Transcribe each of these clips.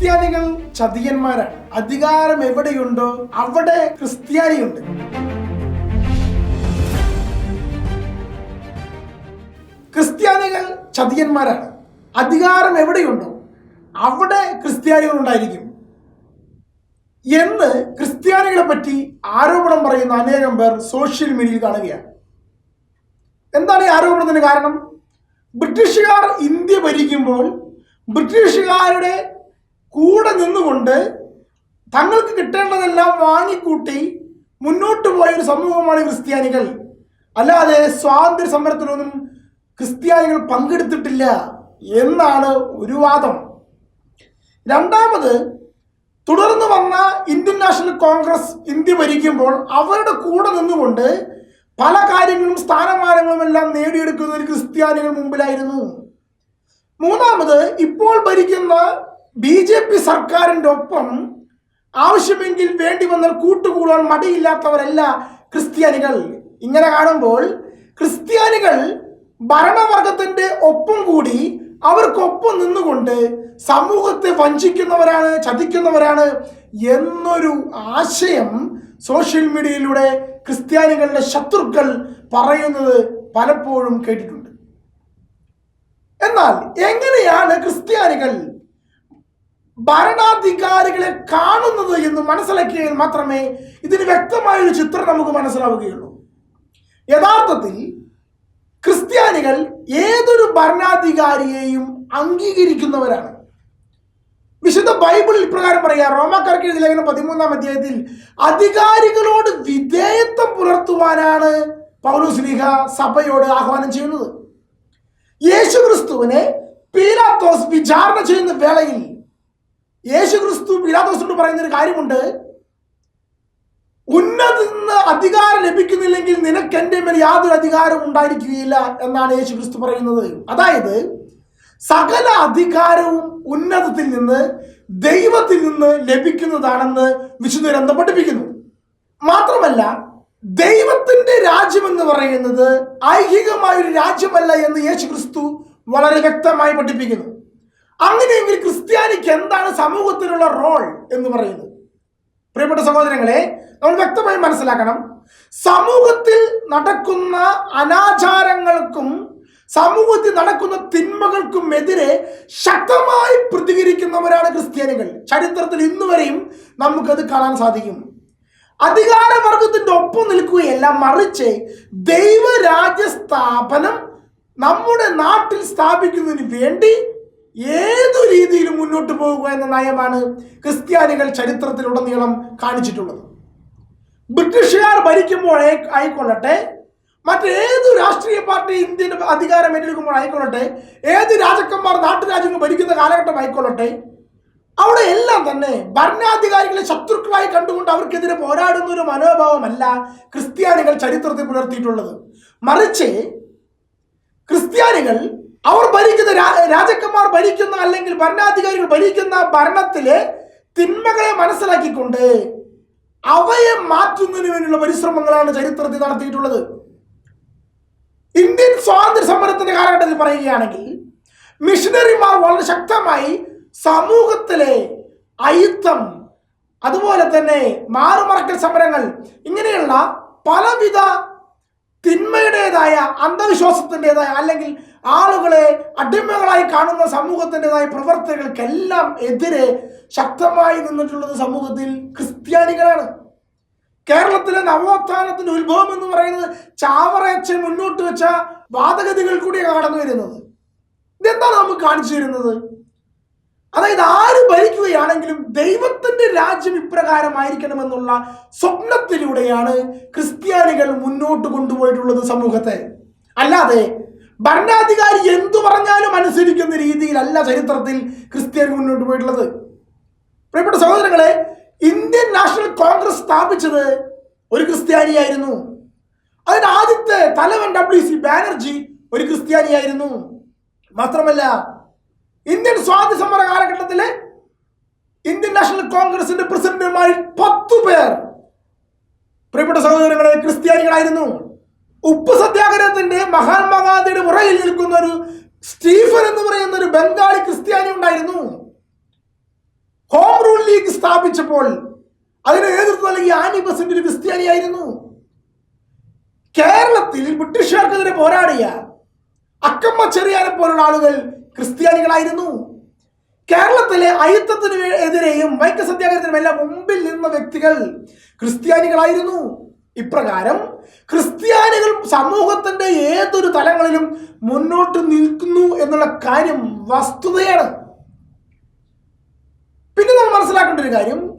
ക്രിസ്ത്യാനികൾ ചതിയന്മാരാണ്. അധികാരം എവിടെയുണ്ടോ അവിടെ ക്രിസ്ത്യാനിയുണ്ട്. ക്രിസ്ത്യാനികൾ ചതിയന്മാരാണ്. അധികാരം എവിടെയുണ്ടോ അവിടെ ക്രിസ്ത്യാനികൾ ഉണ്ടായിരിക്കും. എന്ന് ക്രിസ്ത്യാനികളെ പറ്റി ആരോപണം പറയുന്ന അനേകം പേർ സോഷ്യൽ മീഡിയയിൽ കാണുകയാണ്. എന്താണ് ഈ ആരോപണത്തിന് കാരണം? ബ്രിട്ടീഷുകാർ ഇന്ത്യ ഭരിക്കുമ്പോൾ ബ്രിട്ടീഷുകാരുടെ കൂടെ നിന്നുകൊണ്ട് തങ്ങൾക്ക് കിട്ടേണ്ടതെല്ലാം വാങ്ങിക്കൂട്ടി മുന്നോട്ട് പോയ ഒരു സമൂഹമാണ് ക്രിസ്ത്യാനികൾ. അല്ലാതെ സ്വാതന്ത്ര്യ സമരത്തിലൊന്നും ക്രിസ്ത്യാനികൾ പങ്കെടുത്തിട്ടില്ല എന്നാണ് ഒരു വാദം. രണ്ടാമത് തുടർന്ന് വന്ന ഇന്ത്യൻ നാഷണൽ കോൺഗ്രസ് ഇന്ത്യ ഭരിക്കുമ്പോൾ അവരുടെ കൂടെ നിന്നുകൊണ്ട് പല കാര്യങ്ങളും സ്ഥാനമാനങ്ങളും എല്ലാം നേടിയെടുക്കുന്ന ഒരു ക്രിസ്ത്യാനികൾ മുമ്പിലായിരുന്നു. മൂന്നാമത് ഇപ്പോൾ ഭരിക്കുന്ന ബി ജെ പി സർക്കാരിന്റെ ഒപ്പം ആവശ്യമെങ്കിൽ വേണ്ടി വന്നാൽ കൂട്ടുകൂടാൻ മടിയില്ലാത്തവരല്ല ക്രിസ്ത്യാനികൾ. ഇങ്ങനെ കാണുമ്പോൾ ക്രിസ്ത്യാനികൾ ഭരണവർഗത്തിന്റെ ഒപ്പം കൂടി അവർക്കൊപ്പം നിന്നുകൊണ്ട് സമൂഹത്തെ വഞ്ചിക്കുന്നവരാണ് ചതിക്കുന്നവരാണ് എന്നൊരു ആശയം സോഷ്യൽ മീഡിയയിലൂടെ ക്രിസ്ത്യാനികളുടെ ശത്രുക്കൾ പറയുന്നത് പലപ്പോഴും കേട്ടിട്ടുണ്ട്. എന്നാൽ എങ്ങനെയാണ് ക്രിസ്ത്യാനികൾ ഭരണാധികാരികളെ കാണുന്നത് എന്ന് മനസ്സിലാക്കിയാൽ മാത്രമേ ഇതിന് വ്യക്തമായ ഒരു ചിത്രം നമുക്ക് മനസ്സിലാവുകയുള്ളൂ. യഥാർത്ഥത്തിൽ ക്രിസ്ത്യാനികൾ ഏതൊരു ഭരണാധികാരിയെയും അംഗീകരിക്കുന്നവരാണ്. വിശുദ്ധ ബൈബിളിൽ ഇപ്രകാരം പറയാ. റോമാക്കാർക്ക് എഴുതിയ ലേഖനം പതിമൂന്നാം അധ്യായത്തിൽ അധികാരികളോട് വിധേയത്വം പുലർത്തുവാനാണ് പൗലോസ്ലിഹ സഭയോട് ആഹ്വാനം ചെയ്യുന്നത്. യേശു ക്രിസ്തുവിനെ പീലാത്തോസ് വിചാരണ ചെയ്യുന്ന വേളയിൽ യേശു ക്രിസ്തു പിലാദോസിനോട് പറയുന്ന ഒരു കാര്യമുണ്ട്. ഉന്നതിന്ന് അധികാരം ലഭിക്കുന്നില്ലെങ്കിൽ നിനക്ക് എന്റെ മേൽ യാതൊരു അധികാരവും ഉണ്ടായിരിക്കുകയില്ല എന്നാണ് യേശു ക്രിസ്തു പറയുന്നത്. അതായത് സകല അധികാരവും ഉന്നതത്തിൽ നിന്ന് ദൈവത്തിൽ നിന്ന് ലഭിക്കുന്നതാണെന്ന് വിശുദ്ധ ഗ്രന്ഥം പഠിപ്പിക്കുന്നു. മാത്രമല്ല ദൈവത്തിന്റെ രാജ്യം എന്ന് പറയുന്നത് ഐഹികമായ ഒരു രാജ്യമല്ല എന്ന് യേശു ക്രിസ്തു വളരെ വ്യക്തമായി പഠിപ്പിക്കുന്നു. അങ്ങനെയെങ്കിൽ ക്രിസ്ത്യാനിക്ക് എന്താണ് സമൂഹത്തിലുള്ള റോൾ എന്ന് പറയുന്നത്? പ്രിയപ്പെട്ട സഹോദരങ്ങളെ നമ്മൾ വ്യക്തമായി മനസ്സിലാക്കണം. സമൂഹത്തിൽ നടക്കുന്ന അനാചാരങ്ങൾക്കും സമൂഹത്തിൽ നടക്കുന്ന തിന്മകൾക്കും എതിരെ ശക്തമായി പ്രതികരിക്കുന്നവരാണ് ക്രിസ്ത്യാനികൾ. ചരിത്രത്തിൽ ഇന്നുവരെയും നമുക്കത് കാണാൻ സാധിക്കും. അധികാരവർഗത്തിന്റെ ഒപ്പം നിൽക്കുകയല്ല മറിച്ച് ദൈവരാജ്യ സ്ഥാപനം നമ്മുടെ നാട്ടിൽ സ്ഥാപിക്കുന്നതിന് വേണ്ടി ഏതു രീതിയിലും മുന്നോട്ട് പോകുക എന്ന നയമാണ് ക്രിസ്ത്യാനികൾ ചരിത്രത്തിലുടനീളം കാണിച്ചിട്ടുള്ളത്. ബ്രിട്ടീഷുകാർ ഭരിക്കുമ്പോഴേ ആയിക്കൊള്ളട്ടെ. മറ്റേത് രാഷ്ട്രീയ പാർട്ടി ഇന്ത്യയുടെ അധികാരം ഏറ്റെടുക്കുമ്പോൾ ആയിക്കൊള്ളട്ടെ. ഏത് രാജാക്കന്മാർ നാട്ടുരാജ്യങ്ങൾ ഭരിക്കുന്ന കാലഘട്ടം ആയിക്കൊള്ളട്ടെ. അവിടെ എല്ലാം തന്നെ ഭരണാധികാരികളെ ശത്രുക്കളായി കണ്ടുകൊണ്ട് അവർക്കെതിരെ പോരാടുന്ന ഒരു മനോഭാവമല്ല ക്രിസ്ത്യാനികൾ ചരിത്രത്തിൽ പുലർത്തിയിട്ടുള്ളത്. മറിച്ച് ക്രിസ്ത്യാനികൾ അവർ ഭരിക്കുന്ന രാജാക്കന്മാർ ഭരിക്കുന്ന അല്ലെങ്കിൽ ഭരണാധികാരികൾ ഭരിക്കുന്ന ഭരണത്തിലെ തിന്മകളെ മനസ്സിലാക്കിക്കൊണ്ട് അവയെ മാറ്റുന്നതിന് വേണ്ടിയുള്ള പരിശ്രമങ്ങളാണ് ചരിത്രത്തിൽ നടത്തിയിട്ടുള്ളത്. ഇന്ത്യൻ സ്വാതന്ത്ര്യ സമരത്തിന്റെ കാലഘട്ടത്തിൽ പറയുകയാണെങ്കിൽ മിഷനറിമാർ വളരെ ശക്തമായി സമൂഹത്തിലെ അയിത്തം അതുപോലെ തന്നെ മാറുമറക്കൽ സമരങ്ങൾ ഇങ്ങനെയുള്ള പലവിധ തിന്മയുടേതായ അന്ധവിശ്വാസത്തിന്റെതായ അല്ലെങ്കിൽ ആളുകളെ അടിമകളായി കാണുന്ന സമൂഹത്തിന്റെതായ പ്രവർത്തകർക്കെല്ലാം എതിരെ ശക്തമായി നിന്നിട്ടുള്ളത് സമൂഹത്തിൽ ക്രിസ്ത്യാനികളാണ്. കേരളത്തിലെ നവോത്ഥാനത്തിന്റെ ഉത്ഭവം എന്ന് പറയുന്നത് ചാവറയച്ചൻ മുന്നോട്ട് വെച്ച വാദഗതികൾ കൂടിയാണ് കടന്നു വരുന്നത്. ഇതെന്താണ് നമുക്ക് കാണിച്ചു തരുന്നത്? അതായത് ആര് ഭരിക്കുകയാണെങ്കിലും ദൈവത്തിന്റെ രാജ്യം ഇപ്രകാരമായിരിക്കണമെന്നുള്ള സ്വപ്നത്തിലൂടെയാണ് ക്രിസ്ത്യാനികൾ മുന്നോട്ട് കൊണ്ടുപോയിട്ടുള്ളത് സമൂഹത്തെ. അല്ലാതെ ഭരണാധികാരി എന്തു പറഞ്ഞാലും അനുസരിക്കുന്ന രീതിയിലല്ല ചരിത്രത്തിൽ ക്രിസ്ത്യൻ മുന്നോട്ട് പോയിട്ടുള്ളത്. പ്രിയപ്പെട്ട സഹോദരങ്ങളെ ഇന്ത്യൻ നാഷണൽ കോൺഗ്രസ് സ്ഥാപിച്ചത് ഒരു ക്രിസ്ത്യാനിയായിരുന്നു. അതിന് ആദ്യത്തെ തലവൻ ഡബ്ല്യു സി ബാനർജി ഒരു ക്രിസ്ത്യാനിയായിരുന്നു. മാത്രമല്ല ഇന്ത്യൻ സ്വാതന്ത്ര്യ സമര കാലഘട്ടത്തിലെ ഇന്ത്യൻ നാഷണൽ കോൺഗ്രസിന്റെ പ്രസിഡന്റുമാരിൽ പത്തു പേർ പ്രിയപ്പെട്ട സഹോദരങ്ങളെ ക്രിസ്ത്യാനികളായിരുന്നു. ഉപ്പ് സത്യാഗ്രഹത്തിന്റെ മഹാത്മാഗാന്ധിയുടെ മുറയിൽ നിൽക്കുന്ന ഒരു സ്റ്റീഫൻ എന്ന് പറയുന്ന ഒരു ബംഗാളി ക്രിസ്ത്യാനി ഉണ്ടായിരുന്നു. ഹോം റൂൾ ലീഗ് സ്ഥാപിച്ചപ്പോൾ അതിന് നേതൃത്വം നൽകിയ ആനി ബസന്റ് ഒരു ക്രിസ്ത്യാനിയായിരുന്നു കേരളത്തിൽ ബ്രിട്ടീഷുകാർക്കെതിരെ പോരാടിയ അക്കമ്മ ചെറിയാനെ പോലുള്ള ആളുകൾ ക്രിസ്ത്യാനികളായിരുന്നു. കേരളത്തിലെ അയിത്തത്തിന് എതിരെയും വൈക്ക സത്യാഗ്രഹത്തിനും എല്ലാം മുമ്പിൽ നിന്ന വ്യക്തികൾ ക്രിസ്ത്യാനികളായിരുന്നു. ഇപ്രകാരം ക്രിസ്ത്യാനികൾ സമൂഹത്തിന്റെ ഏതൊരു തലങ്ങളിലും മുന്നോട്ട് നിൽക്കുന്നു എന്നുള്ള കാര്യം വസ്തുതയാണ്. പിന്നെ നമ്മൾ മനസ്സിലാക്കേണ്ട ഒരു കാര്യം.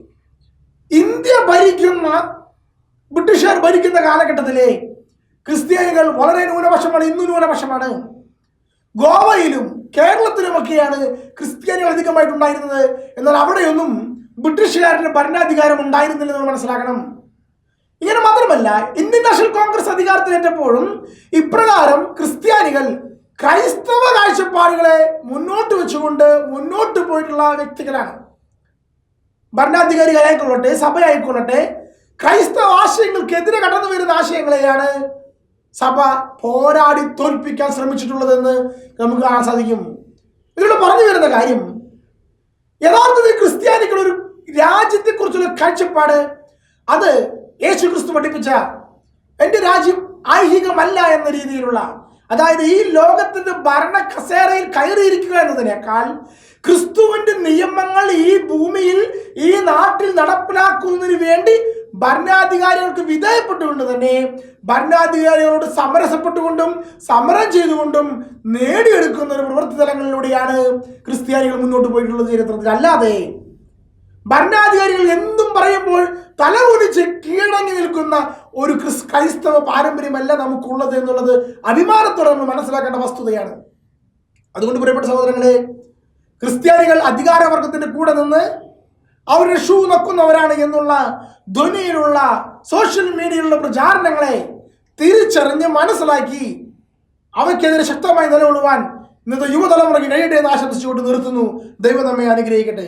ഇന്ത്യ ഭരിക്കുന്ന ബ്രിട്ടീഷുകാർ ഭരിക്കുന്ന കാലഘട്ടത്തിലെ ക്രിസ്ത്യാനികൾ വളരെ ന്യൂനപക്ഷമാണ് ഇന്നു ന്യൂനപക്ഷമാണ്. ഗോവയിലും കേരളത്തിലുമൊക്കെയാണ് ക്രിസ്ത്യാനികൾ അധികമായിട്ടുണ്ടായിരുന്നത്. എന്നാൽ അവിടെയൊന്നും ബ്രിട്ടീഷുകാരുടെ ഭരണാധികാരം ഉണ്ടായിരുന്നില്ലെന്ന് മനസ്സിലാക്കണം. ഇങ്ങനെ മാത്രമല്ല ഇന്ത്യൻ നാഷണൽ കോൺഗ്രസ് അധികാരത്തിലേറ്റപ്പോഴും ഇപ്രകാരം ക്രിസ്ത്യാനികൾ ക്രൈസ്തവ കാഴ്ചപ്പാടുകളെ മുന്നോട്ട് വെച്ചുകൊണ്ട് മുന്നോട്ട് പോയിട്ടുള്ള വ്യക്തികളാണ്. ഭരണാധികാരികളായിക്കൊള്ളട്ടെ സഭയായിക്കൊള്ളട്ടെ ക്രൈസ്തവ ആശയങ്ങൾക്കെതിരെ കടന്നു വരുന്ന ആശയങ്ങളെയാണ് സഭ പോരാടി തോൽപ്പിക്കാൻ ശ്രമിച്ചിട്ടുള്ളതെന്ന് നമുക്ക് കാണാൻ സാധിക്കും. ഇതിലൂടെ പറഞ്ഞു വരുന്ന കാര്യം യഥാർത്ഥത്തിൽ ക്രിസ്ത്യാനികൾ ഒരു രാജ്യത്തെക്കുറിച്ചുള്ള കാഴ്ചപ്പാട് അത് യേശു ക്രിസ്തു പഠിപ്പിച്ച എന്റെ രാജ്യം ഐഹികമല്ല എന്ന രീതിയിലുള്ള അതായത് ഈ ലോകത്തിന്റെ ഭരണ കസേരയിൽ കയറിയിരിക്കുക എന്നതിനേക്കാൾ ക്രിസ്തുവിന്റെ നിയമങ്ങൾ ഈ ഭൂമിയിൽ ഈ നാട്ടിൽ നടപ്പിലാക്കുന്നതിന് വേണ്ടി ഭരണാധികാരികൾക്ക് വിധേയപ്പെട്ടുകൊണ്ട് തന്നെ ഭരണാധികാരികളോട് സമരസപ്പെട്ടുകൊണ്ടും സമരം ചെയ്തുകൊണ്ടും നേടിയെടുക്കുന്ന ഒരു പ്രവൃത്തി തലങ്ങളിലൂടെയാണ് ക്രിസ്ത്യാനികൾ മുന്നോട്ട് പോയിട്ടുള്ളത് ചരിത്രത്തിൽ. അല്ലാതെ ഭരണാധികാരികൾ എന്തും പറയുമ്പോൾ തല കുനിച്ച് കീഴടങ്ങി നിൽക്കുന്ന ഒരു ക്രിസ് ക്രൈസ്തവ പാരമ്പര്യമല്ല നമുക്കുള്ളത് എന്നുള്ളത് അഭിമാനത്തോടെ നമ്മൾ മനസ്സിലാക്കേണ്ട വസ്തുതയാണ്. അതുകൊണ്ട് പ്രിയപ്പെട്ട സഹോദരങ്ങളെ ക്രിസ്ത്യാനികൾ അധികാരവർഗത്തിന്റെ കൂടെ നിന്ന് അവരുടെ ഷൂ നക്കുന്നവരാണ് എന്നുള്ള ധ്വനിയിലുള്ള സോഷ്യൽ മീഡിയയിലുള്ള പ്രചാരണങ്ങളെ തിരിച്ചറിഞ്ഞ് മനസ്സിലാക്കി അവയ്ക്കെതിരെ ശക്തമായി നിലകൊള്ളുവാൻ ഇന്നത്തെ യുവതലമുറയ്ക്ക് കഴിയട്ടെ എന്ന് ആശംസിച്ചുകൊണ്ട് നിർത്തുന്നു. ദൈവം നമ്മെ അനുഗ്രഹിക്കട്ടെ.